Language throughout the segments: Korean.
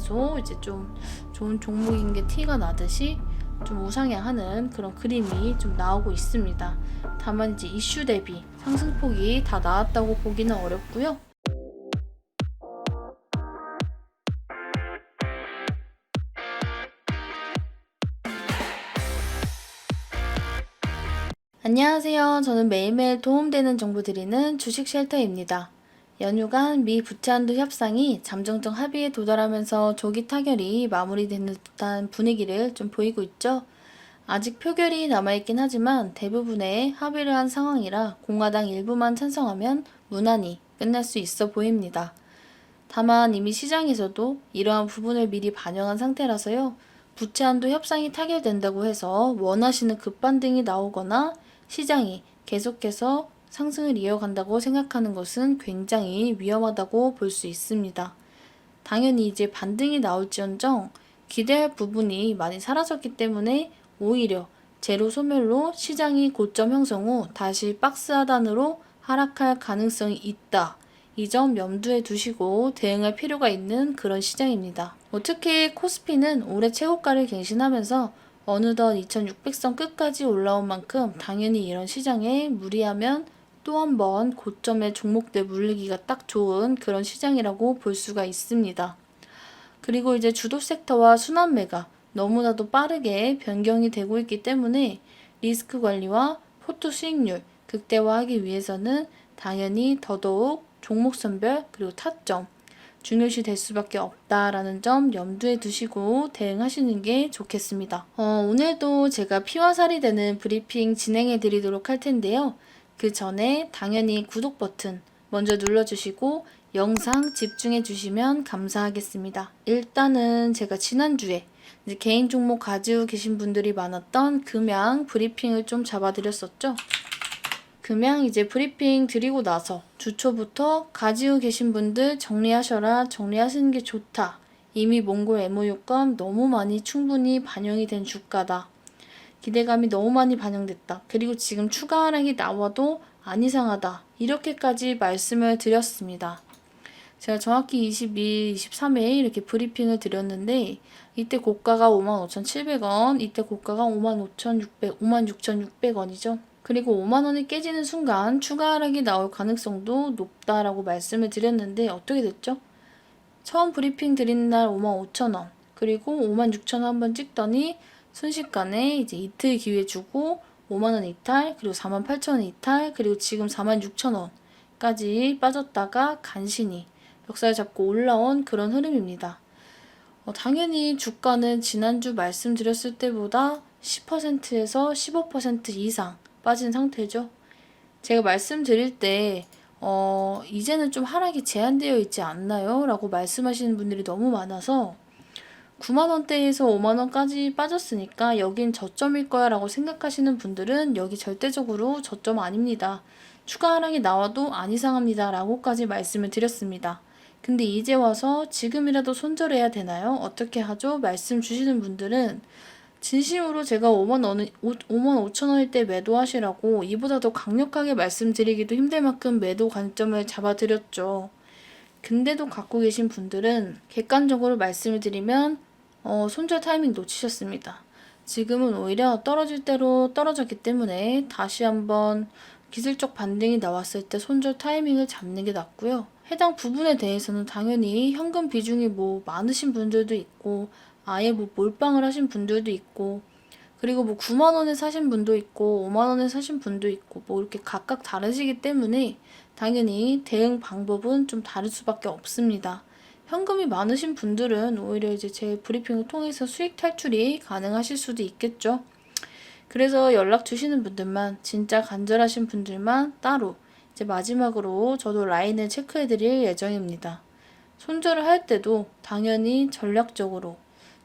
시장에서 이제 좀 좋은 종목인 게 티가 나듯이 좀 우상향하는 그런 그림이 좀 나오고 있습니다. 다만 이제 이슈 대비 상승폭이 다 나왔다고 보기는 어렵고요. 안녕하세요. 저는 매일매일 도움되는 정보 드리는 주식 쉘터입니다. 연휴간 미 부채한도 협상이 잠정적 합의에 도달하면서 조기 타결이 마무리되는 듯한 분위기를 좀 보이고 있죠. 아직 표결이 남아있긴 하지만 대부분의 합의를 한 상황이라 공화당 일부만 찬성하면 무난히 끝날 수 있어 보입니다. 다만 이미 시장에서도 이러한 부분을 미리 반영한 상태라서요. 부채 한도 협상이 타결된다고 해서 원하시는 급반등이 나오거나 시장이 계속해서 상승을 이어간다고 생각하는 것은 굉장히 위험하다고 볼 수 있습니다. 당연히 이제 반등이 나올지언정 기대할 부분이 많이 사라졌기 때문에 오히려 제로 소멸로 시장이 고점 형성 후 다시 박스 하단으로 하락할 가능성이 있다. 이 점 염두에 두시고 대응할 필요가 있는 그런 시장입니다. 뭐 특히 코스피는 올해 최고가를 갱신하면서 어느덧 2600선 끝까지 올라온 만큼 당연히 이런 시장에 무리하면 또 한 번 고점의 종목들 물리기가 딱 좋은 그런 시장이라고 볼 수가 있습니다. 그리고 이제 주도 섹터와 순환매가 너무나도 빠르게 변경이 되고 있기 때문에 리스크 관리와 포트 수익률 극대화하기 위해서는 당연히 더더욱 종목 선별 그리고 타점 중요시 될 수밖에 없다라는 점 염두에 두시고 대응하시는 게 좋겠습니다. 어, 오늘도 제가 피와 살이 되는 브리핑 진행해 드리도록 할 텐데요. 그 전에 당연히 구독 버튼 먼저 눌러주시고 영상 집중해 주시면 감사하겠습니다. 일단은 제가 지난주에 개인 종목 가지고 계신 분들이 많았던 금양 브리핑을 좀 잡아드렸었죠. 금양 이제 브리핑 드리고 나서 주초부터 가지고 계신 분들 정리하셔라 정리하시는 게 좋다. 이미 몽골 MOU권 너무 많이 충분히 반영이 된 주가다. 기대감이 너무 많이 반영됐다. 그리고 지금 추가 하락이 나와도 안 이상하다. 이렇게까지 말씀을 드렸습니다. 제가 정확히 22, 23일 이렇게 브리핑을 드렸는데 이때 고가가 55,700원, 이때 고가가 55,600, 56,600원이죠. 그리고 5만 원이 깨지는 순간 추가 하락이 나올 가능성도 높다라고 말씀을 드렸는데 어떻게 됐죠? 처음 브리핑 드린 날 5만 5천 원, 그리고 5만 6천 원 한번 찍더니 순식간에 이제 이틀 기회 주고 5만 원 이탈, 그리고 4만 8천 원 이탈, 그리고 지금 4만 6천 원까지 빠졌다가 간신히 벽살 잡고 올라온 그런 흐름입니다. 어, 당연히 주가는 지난주 말씀드렸을 때보다 10%에서 15% 이상 빠진 상태죠. 제가 말씀드릴 때, 어, 이제는 좀 하락이 제한되어 있지 않나요? 라고 말씀하시는 분들이 너무 많아서 9만원대에서 5만원까지 빠졌으니까 여긴 저점일 거야 라고 생각하시는 분들은 여기 절대적으로 저점 아닙니다. 추가 하락이 나와도 안 이상합니다. 라고까지 말씀을 드렸습니다. 근데 이제 와서 지금이라도 손절해야 되나요? 어떻게 하죠? 말씀 주시는 분들은 진심으로 제가 5만 원, 5만 5천 원일 때 매도하시라고 이보다 더 강력하게 말씀드리기도 힘들 만큼 매도 관점을 잡아드렸죠. 근데도 갖고 계신 분들은 객관적으로 말씀을 드리면 어, 손절 타이밍 놓치셨습니다. 지금은 오히려 떨어질 대로 떨어졌기 때문에 다시 한번 기술적 반등이 나왔을 때 손절 타이밍을 잡는 게 낫고요. 해당 부분에 대해서는 당연히 현금 비중이 뭐 많으신 분들도 있고 아예 뭐 몰빵을 하신 분들도 있고 그리고 뭐 9만 원에 사신 분도 있고 5만 원에 사신 분도 있고 뭐 이렇게 각각 다르시기 때문에 당연히 대응 방법은 좀 다를 수밖에 없습니다. 현금이 많으신 분들은 오히려 이제 제 브리핑을 통해서 수익 탈출이 가능하실 수도 있겠죠. 그래서 연락 주시는 분들만 진짜 간절하신 분들만 따로 이제 마지막으로 저도 라인을 체크해 드릴 예정입니다. 손절을 할 때도 당연히 전략적으로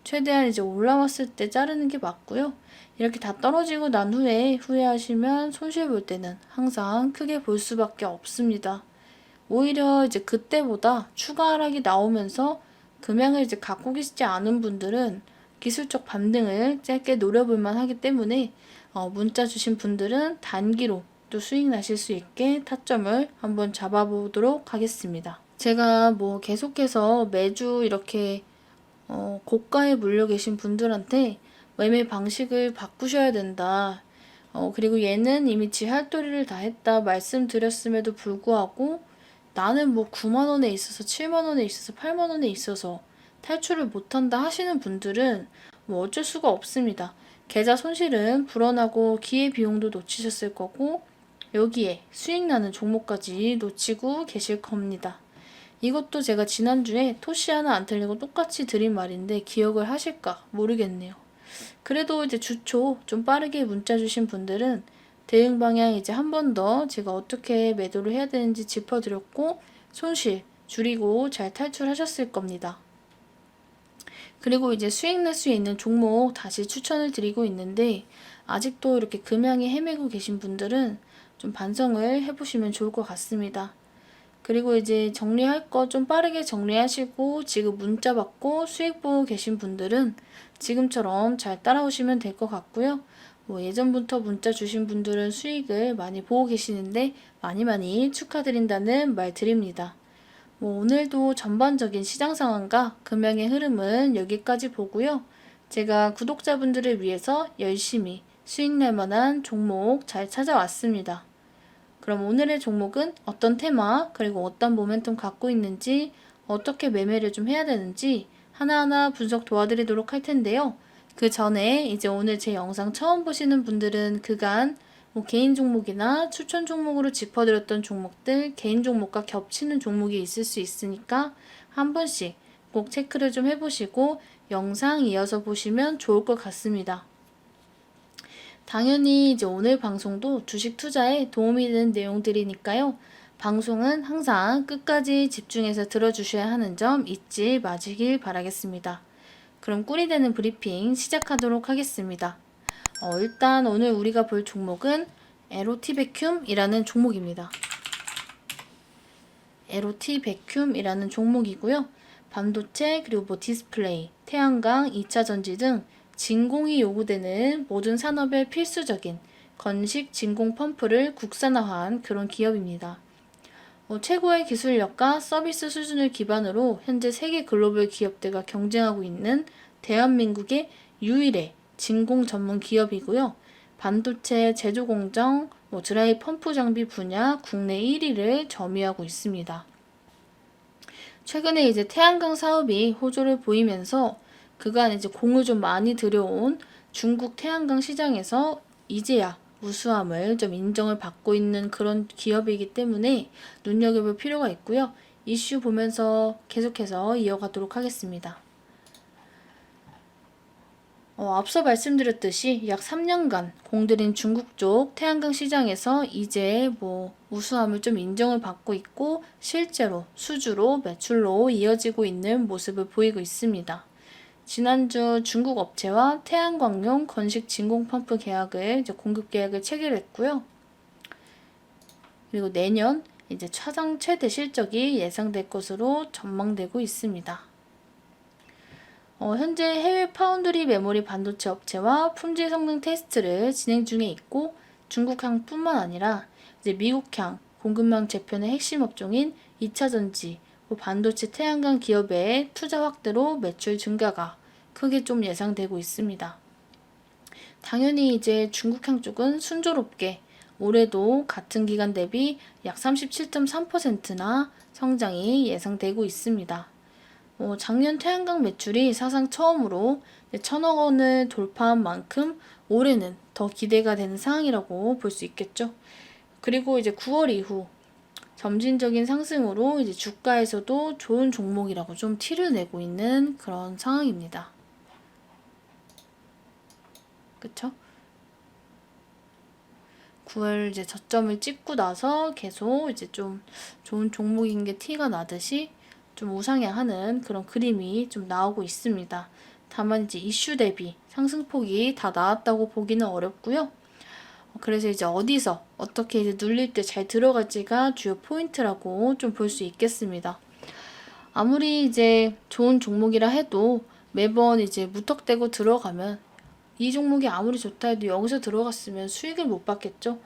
최대한 이제 올라왔을 때 자르는 게 맞고요. 이렇게 다 떨어지고 난 후에 후회하시면 손실 볼 때는 항상 크게 볼 수밖에 없습니다. 오히려 이제 그때보다 추가 하락이 나오면서 금양을 이제 갖고 계시지 않은 분들은 기술적 반등을 짧게 노려볼 만하기 때문에 어, 문자 주신 분들은 단기로 또 수익 나실 수 있게 타점을 한번 잡아보도록 하겠습니다. 제가 뭐 계속해서 매주 이렇게 어, 고가에 물려 계신 분들한테 매매 방식을 바꾸셔야 된다. 어, 그리고 얘는 이미 지 할도리를 다 했다 말씀드렸음에도 불구하고 나는 뭐 9만 원에 있어서 7만 원에 있어서 8만 원에 있어서 탈출을 못한다 하시는 분들은 뭐 어쩔 수가 없습니다. 계좌 손실은 불어나고 기회 비용도 놓치셨을 거고 여기에 수익 나는 종목까지 놓치고 계실 겁니다. 이것도 제가 지난주에 토시 하나 안 틀리고 똑같이 드린 말인데 기억을 하실까 모르겠네요. 그래도 이제 주초 좀 빠르게 문자 주신 분들은 대응 방향 이제 한 번 더 제가 어떻게 매도를 해야 되는지 짚어드렸고 손실 줄이고 잘 탈출하셨을 겁니다. 그리고 이제 수익 낼수 있는 종목 다시 추천을 드리고 있는데 아직도 이렇게 금양에 헤매고 계신 분들은 좀 반성을 해보시면 좋을 것 같습니다. 그리고 이제 정리할 거 좀 빠르게 정리하시고 지금 문자 받고 수익 보고 계신 분들은 지금처럼 잘 따라오시면 될 것 같고요. 뭐 예전부터 문자 주신 분들은 수익을 많이 보고 계시는데 많이 많이 축하드린다는 말 드립니다. 뭐 오늘도 전반적인 시장 상황과 금융의 흐름은 여기까지 보고요. 제가 구독자분들을 위해서 열심히 수익 낼 만한 종목 잘 찾아왔습니다. 그럼 오늘의 종목은 어떤 테마, 그리고 어떤 모멘텀 갖고 있는지, 어떻게 매매를 좀 해야 되는지 하나하나 분석 도와드리도록 할 텐데요. 그 전에 이제 오늘 제 영상 처음 보시는 분들은 그간 뭐 개인 종목이나 추천 종목으로 짚어드렸던 종목들, 개인 종목과 겹치는 종목이 있을 수 있으니까 한 번씩 꼭 체크를 좀 해보시고 영상 이어서 보시면 좋을 것 같습니다. 당연히 이제 오늘 방송도 주식 투자에 도움이 되는 내용들이니까요. 방송은 항상 끝까지 집중해서 들어주셔야 하는 점 잊지 마시길 바라겠습니다. 그럼 꿀이 되는 브리핑 시작하도록 하겠습니다. 어, 일단 오늘 우리가 볼 종목은 에로티베큐움이라는 종목입니다. 에로티베큐움이라는 종목이고요. 반도체 그리고 뭐 디스플레이, 태양광, 2차 전지 등 진공이 요구되는 모든 산업의 필수적인 건식 진공 펌프를 국산화한 그런 기업입니다. 어, 최고의 기술력과 서비스 수준을 기반으로 현재 세계 글로벌 기업들과 경쟁하고 있는 대한민국의 유일의 진공 전문 기업이고요. 반도체 제조 공정, 뭐 드라이 펌프 장비 분야 국내 1위를 점유하고 있습니다. 최근에 이제 태양광 사업이 호조를 보이면서 그간 이제 공을 좀 많이 들여온 중국 태양광 시장에서 이제야 우수함을 좀 인정을 받고 있는 그런 기업이기 때문에 눈여겨볼 필요가 있고요. 이슈 보면서 계속해서 이어가도록 하겠습니다. 어, 앞서 말씀드렸듯이 약 3년간 공들인 중국 쪽 태양광 시장에서 이제 뭐 우수함을 좀 인정을 받고 있고 실제로 수주로 매출로 이어지고 있는 모습을 보이고 있습니다. 지난주 중국 업체와 태양광용 건식 진공 펌프 계약을 이제 공급 계약을 체결했고요. 그리고 내년 이제 차장 최대 실적이 예상될 것으로 전망되고 있습니다. 어, 현재 해외 파운드리 메모리 반도체 업체와 품질 성능 테스트를 진행 중에 있고 중국향뿐만 아니라 이제 미국향 공급망 재편의 핵심 업종인 2차 전지, 뭐 반도체 태양광 기업의 투자 확대로 매출 증가가 크게 좀 예상되고 있습니다. 당연히 이제 중국향 쪽은 순조롭게 올해도 같은 기간 대비 약 37.3%나 성장이 예상되고 있습니다. 어, 작년 태양광 매출이 사상 처음으로 천억 원을 돌파한 만큼 올해는 더 기대가 되는 상황이라고 볼 수 있겠죠. 그리고 이제 9월 이후 점진적인 상승으로 이제 주가에서도 좋은 종목이라고 좀 티를 내고 있는 그런 상황입니다. 그쵸? 9월 이제 저점을 찍고 나서 계속 이제 좀 좋은 종목인 게 티가 나듯이 좀 우상향하는 그런 그림이 좀 나오고 있습니다. 다만 이제 이슈 대비 상승폭이 다 나왔다고 보기는 어렵고요. 그래서 이제 어디서 어떻게 이제 눌릴 때 잘 들어갈지가 주요 포인트라고 좀 볼 수 있겠습니다. 아무리 이제 좋은 종목이라 해도 매번 이제 무턱대고 들어가면 이 종목이 아무리 좋다 해도 여기서 들어갔으면 수익을 못 받겠죠.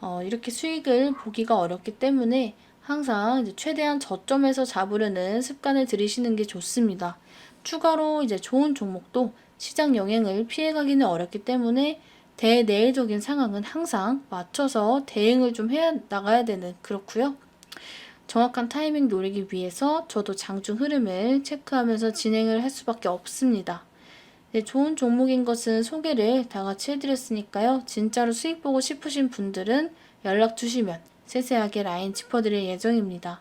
어, 이렇게 수익을 보기가 어렵기 때문에 항상 최대한 저점에서 잡으려는 습관을 들이시는 게 좋습니다. 추가로 이제 좋은 종목도 시장 영향을 피해가기는 어렵기 때문에 대내외적인 상황은 항상 맞춰서 대응을 좀 해야 나가야 되는 그렇고요. 정확한 타이밍 노리기 위해서 저도 장중 흐름을 체크하면서 진행을 할 수밖에 없습니다. 네, 좋은 종목인 것은 소개를 다 같이 해드렸으니까요. 진짜로 수익 보고 싶으신 분들은 연락 주시면 세세하게 라인 짚어드릴 예정입니다.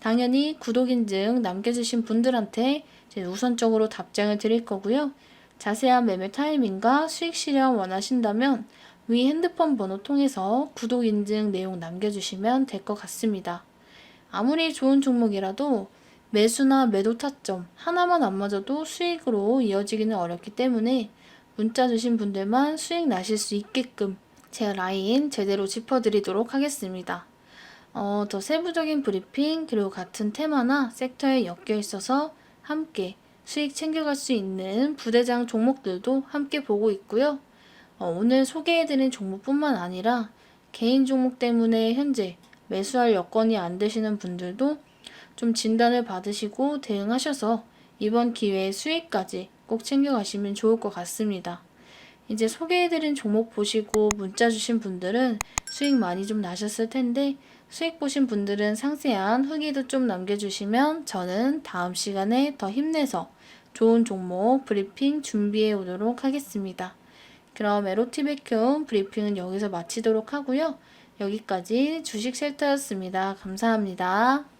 당연히 구독 인증 남겨주신 분들한테 우선적으로 답장을 드릴 거고요. 자세한 매매 타이밍과 수익 실현 원하신다면 위 핸드폰 번호 통해서 구독 인증 내용 남겨주시면 될 것 같습니다. 아무리 좋은 종목이라도 매수나 매도 타점 하나만 안 맞아도 수익으로 이어지기는 어렵기 때문에 문자 주신 분들만 수익 나실 수 있게끔 제가 라인 제대로 짚어드리도록 하겠습니다. 어, 더 세부적인 브리핑 그리고 같은 테마나 섹터에 엮여 있어서 함께 수익 챙겨갈 수 있는 부대장 종목들도 함께 보고 있고요. 어, 오늘 소개해드린 종목뿐만 아니라 개인 종목 때문에 현재 매수할 여건이 안 되시는 분들도 좀 진단을 받으시고 대응하셔서 이번 기회에 수익까지 꼭 챙겨가시면 좋을 것 같습니다. 이제 소개해드린 종목 보시고 문자 주신 분들은 수익 많이 좀 나셨을 텐데 수익 보신 분들은 상세한 후기도 좀 남겨주시면 저는 다음 시간에 더 힘내서 좋은 종목 브리핑 준비해 오도록 하겠습니다. 그럼 에로티베큐 브리핑은 여기서 마치도록 하고요. 여기까지 주식 쉘터였습니다. 감사합니다.